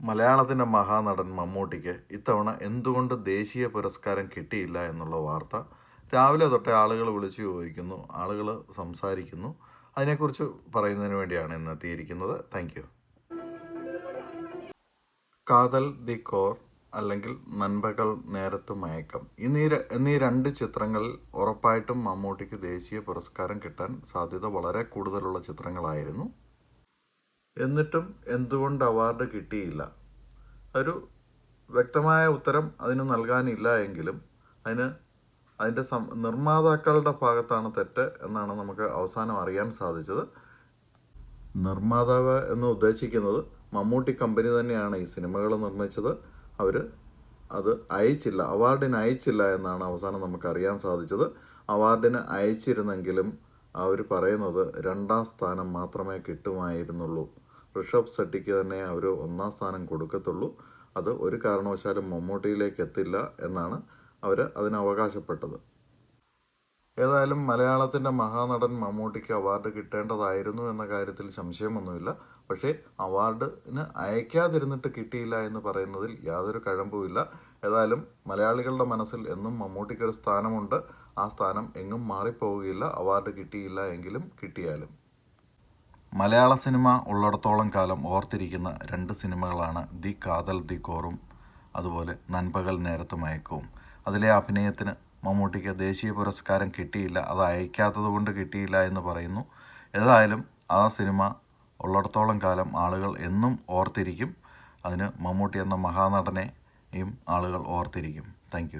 മലയാളത്തിന്റെ മഹാനടൻ മമ്മൂട്ടിക്ക് ഇത്തവണ എന്തുകൊണ്ട് ദേശീയ പുരസ്കാരം കിട്ടിയില്ല എന്നുള്ള വാർത്ത രാവിലെ തൊട്ടേ ആളുകൾ വിളിച്ചു ചോദിക്കുന്നു ആളുകൾ സംസാരിക്കുന്നു. അതിനെക്കുറിച്ച് പറയുന്നതിന് വേണ്ടിയാണ് ഇന്ന് എത്തിയിരിക്കുന്നത്. താങ്ക് യു കാതൽ ദി കോർ അല്ലെങ്കിൽ നൻപകൽ നേരത്ത് മയക്കം എന്നീ എന്നീ രണ്ട് ചിത്രങ്ങളിൽ ഉറപ്പായിട്ടും മമ്മൂട്ടിക്ക് ദേശീയ പുരസ്കാരം കിട്ടാൻ സാധ്യത വളരെ കൂടുതലുള്ള ചിത്രങ്ങളായിരുന്നു. എന്നിട്ടും എന്തുകൊണ്ട് അവാർഡ് കിട്ടിയില്ല? ഒരു വ്യക്തമായ ഉത്തരം അതിന് നൽകാനില്ല എങ്കിലും അതിന് അതിന്റെ സം നിർമ്മാതാക്കളുടെ ഭാഗത്താണ് തെറ്റ് എന്നാണ് നമുക്ക് അവസാനം അറിയാൻ സാധിച്ചത്. നിർമ്മാതാവ് എന്ന് ഉദ്ദേശിക്കുന്നത് മമ്മൂട്ടി കമ്പനി തന്നെയാണ് ഈ സിനിമകൾ നിർമ്മിച്ചത്. അവർ അത് അയച്ചില്ല അവാർഡിന് അയച്ചില്ല എന്നാണ് അവസാനം നമുക്ക് അറിയാൻ സാധിച്ചത്. അവാർഡിന് അയച്ചിരുന്നെങ്കിലും അവർ പറയുന്നത് രണ്ടാം സ്ഥാനം മാത്രമേ കിട്ടുമായിരുന്നുള്ളൂ. ഋഷഭ് ഷെട്ടിക്ക് തന്നെ അവർ ഒന്നാം സ്ഥാനം കൊടുക്കത്തുള്ളൂ. അത് ഒരു കാരണവശാലും മമ്മൂട്ടിയിലേക്ക് എത്തില്ല എന്നാണ് അവർ അതിന് അവകാശപ്പെട്ടത്. ഏതായാലും മലയാളത്തിന്റെ മഹാനടൻ മമ്മൂട്ടിക്ക് അവാർഡ് കിട്ടേണ്ടതായിരുന്നു എന്ന കാര്യത്തിൽ സംശയമൊന്നുമില്ല. പക്ഷേ അവാർഡിന് അയക്കാതിരുന്നിട്ട് കിട്ടിയില്ല എന്ന് പറയുന്നതിൽ യാതൊരു കഴമ്പുമില്ല. ഏതായാലും മലയാളികളുടെ മനസ്സിൽ എന്നും മമ്മൂട്ടിക്കൊരു സ്ഥാനമുണ്ട്. ആ സ്ഥാനം എങ്ങും മാറിപ്പോവുകയില്ല. അവാർഡ് കിട്ടിയില്ല എങ്കിലും കിട്ടിയാലും. മലയാള സിനിമ ഉള്ളിടത്തോളം കാലം ഓർത്തിരിക്കുന്ന രണ്ട് സിനിമകളാണ് ദി കാതൽ ദി കോറും അതുപോലെ നൻപകൽ നേരത്ത് മയക്കവും അതിലെ അഭിനയത്തിന് മമ്മൂട്ടിക്ക് ദേശീയ പുരസ്കാരം കിട്ടിയില്ല അത് അയക്കാത്തത് കൊണ്ട് കിട്ടിയില്ല എന്ന് പറയുന്നു. ഏതായാലും ആ സിനിമ ഉള്ളിടത്തോളം കാലം ആളുകൾ എന്നും ഓർത്തിരിക്കും. അതിന് മമ്മൂട്ടി എന്ന മഹാനടനെയും ആളുകൾ ഓർത്തിരിക്കും. താങ്ക്